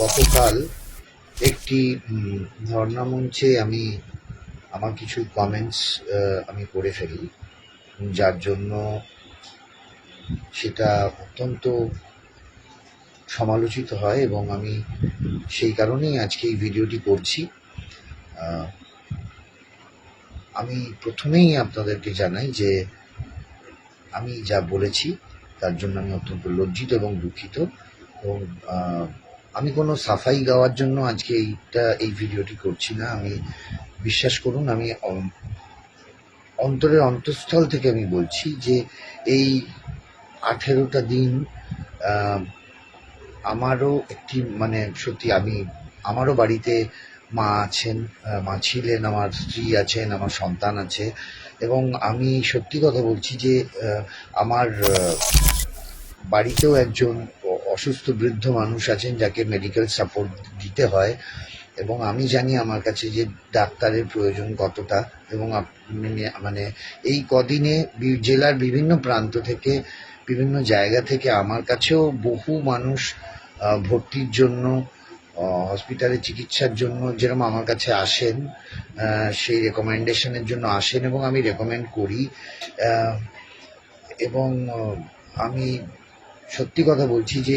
গতকাল একটি ধর্ণা মঞ্চে আমি আমার কিছু কমেন্টস আমি করে ফেলি, যার জন্য সেটা অত্যন্ত সমালোচিত হয় এবং আমি সেই কারণেই আজকে এই ভিডিওটি করছি। আমি প্রথমেই আপনাদেরকে জানাই যে আমি যা বলেছি, তার জন্য আমি অত্যন্ত লজ্জিত এবং দুঃখিত এবং আমি কোনো সাফাই গাওয়ার জন্য আজকে এইটা, এই ভিডিওটি করছি না। আমি বিশ্বাস করুন, আমি অন্তরের অন্তঃস্থল থেকে আমি বলছি যে এই আঠেরোটা দিন আমারও একটি মানে সত্যি আমি, আমারও বাড়িতে মা আছেন মা ছিলেন, আমার স্ত্রী আছেন, আমার সন্তান আছে এবং আমি সত্যি কথা বলছি যে আমার বাড়িতেও একজন অসুস্থ বৃদ্ধ মানুষ আছেন যাকে মেডিকেল সাপোর্ট দিতে হয়। এবং আমি জানি আমার কাছে যে ডাক্তারের প্রয়োজন কতটা। এবং মানে এই কদিনে জেলার বিভিন্ন প্রান্ত থেকে, বিভিন্ন জায়গা থেকে আমার কাছেও বহু মানুষ ভর্তির জন্য হসপিটালে চিকিৎসার জন্য যেরকম আমার কাছে আসেন সেই রেকমেন্ডেশনের জন্য আসেন এবং আমি রেকমেন্ড করি। এবং আমি সত্যি কথা বলছি যে